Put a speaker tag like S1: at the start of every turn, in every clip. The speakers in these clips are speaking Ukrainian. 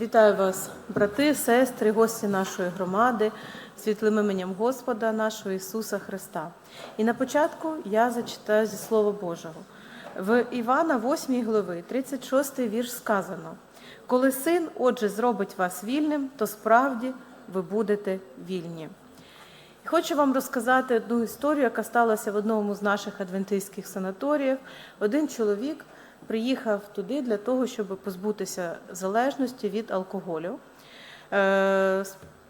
S1: Вітаю вас, брати, сестри, гості нашої громади, світлим іменем Господа нашого Ісуса Христа. І на початку я зачитаю зі Слова Божого. В Івана 8 глави, 36 вірш сказано: Коли син, отже, зробить вас вільним, то справді ви будете вільні. Хочу вам розказати одну історію, яка сталася в одному з наших адвентистських санаторіїв. Один чоловік приїхав туди для того, щоб позбутися залежності від алкоголю. Е,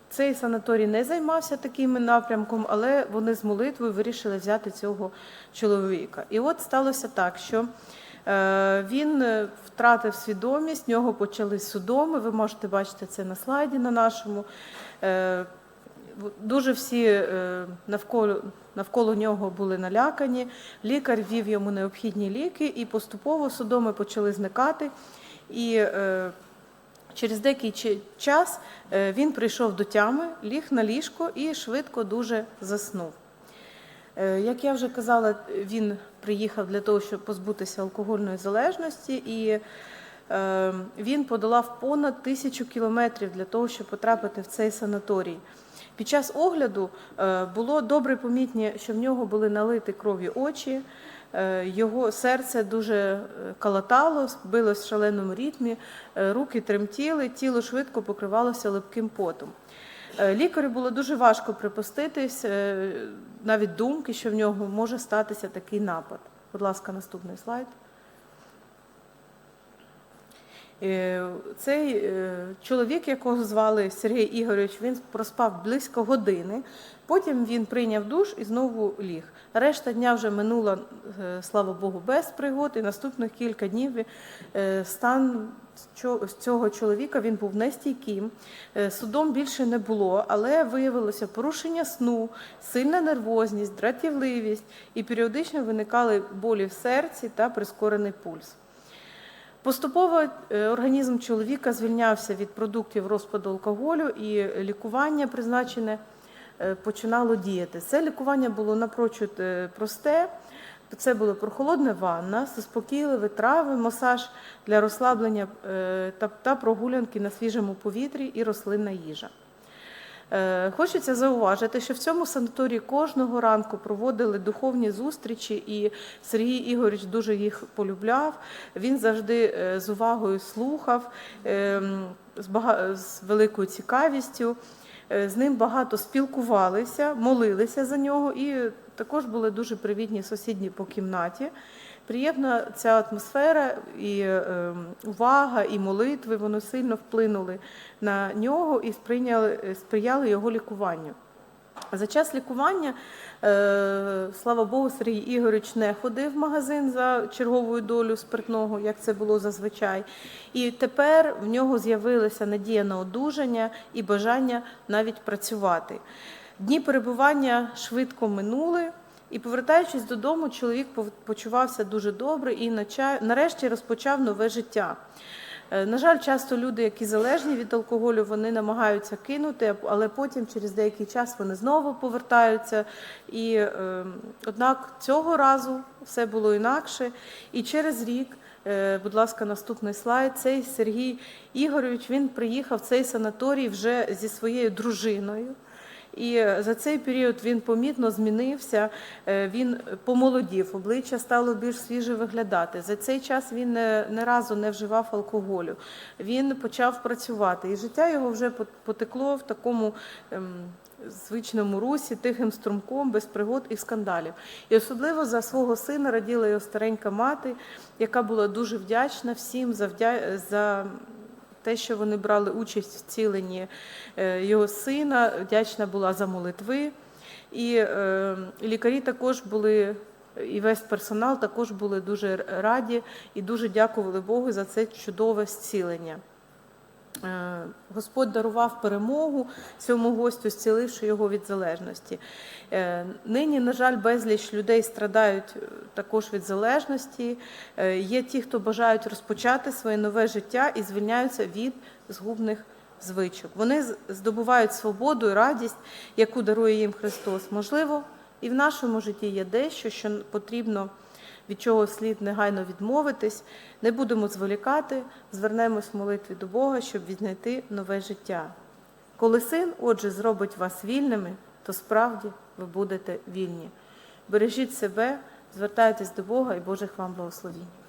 S1: Цей санаторій не займався таким напрямком, але вони з молитвою вирішили взяти цього чоловіка. І от сталося так, що е, він е, втратив свідомість, в нього почали судоми. Ви можете бачити це на слайді на нашому. Дуже всі е, навколо, навколо нього були налякані. Лікар ввів йому необхідні ліки, і поступово судоми почали зникати. І е, через деякий час е, він прийшов до тями, ліг на ліжко і швидко дуже заснув. Як я вже казала, він приїхав для того, щоб позбутися алкогольної залежності, і він подолав понад тисячу кілометрів для того, щоб потрапити в цей санаторій. Під час огляду е, було добре помітні, що в нього були налиті кров'ю очі, е, його серце дуже е, калатало, билось в шаленому ритмі, е, руки тремтіли, тіло швидко покривалося липким потом. Е, Лікарю було дуже важко припуститись, е, навіть думки, що в нього може статися такий напад. Будь ласка, наступний слайд. Е, Цей е, чоловік, якого звали Сергій Ігорович, він проспав близько години. Потім він прийняв душ і знову ліг. Решта дня вже минула, е, слава Богу, без пригод. І наступних кілька днів стан цього чоловіка він був нестійким. Судом більше не було, але виявилося порушення сну, сильна нервозність, дратівливість і періодично виникали болі в серці та прискорений пульс. Поступово е, організм чоловіка звільнявся від продуктів розпаду алкоголю, і лікування призначене е, починало діяти. Це лікування було напрочуд е, просте. Це була прохолодна ванна, заспокійливі трави, масаж для розслаблення та прогулянки на свіжому повітрі і рослинна їжа. Е, Хочеться зауважити, що в цьому санаторії кожного ранку проводили духовні зустрічі, і Сергій Ігорович дуже їх полюбляв. Він завжди е, з увагою слухав, е, з великою цікавістю. Е, З ним багато спілкувалися, молилися за нього, і також були дуже привітні сусідні по кімнаті. Приємна ця атмосфера і е, увага, і молитви вони сильно вплинули на нього і сприйняли, сприяли його лікуванню. За час лікування, е, слава Богу, Сергій Ігорович не ходив в магазин за черговою долю спиртного, як це було зазвичай. І тепер в нього з'явилася надія на одужання і бажання навіть працювати. Дні перебування швидко минули. І повертаючись додому, чоловік почувався дуже добре і нарешті розпочав нове життя. Е, На жаль, часто люди, які залежні від алкоголю, вони намагаються кинути, але потім через деякий час вони знову повертаються. І, е, однак цього разу все було інакше. І через рік, е, будь ласка, наступний слайд, цей Сергій Ігорович він приїхав в цей санаторій вже зі своєю дружиною. І за цей період він помітно змінився, е, він помолодів, обличчя стало більш свіже виглядати. За цей час він не, не разу не вживав алкоголю. Він почав працювати, і життя його вже пот- потекло в такому. ем, Звичному русі, тихим струмком, без пригод і скандалів. І особливо за свого сина раділа його старенька мати, яка була дуже вдячна всім за, вдя... за те, що вони брали участь в вціленні е, його сина, вдячна була за молитви. І е, лікарі також були, і весь персонал також були дуже раді і дуже дякували Богу за це чудове зцілення. Е, Господь дарував перемогу цьому гостю, зціливши його від залежності. Е, Нині, на жаль, безліч людей страдають е, також від залежності. Є ті, хто бажають розпочати своє нове життя і звільняються від згубних звичок. Вони здобувають свободу і радість, яку дарує їм Христос. Можливо, і в нашому житті є дещо, що потрібно від чого слід негайно відмовитись. Не будемо зволікати, звернемось в молитві до Бога, щоб віднайти нове життя. Коли син, отже, зробить вас вільними, то справді ви будете вільні. Бережіть себе, звертайтесь до Бога і Божих вам благословінь.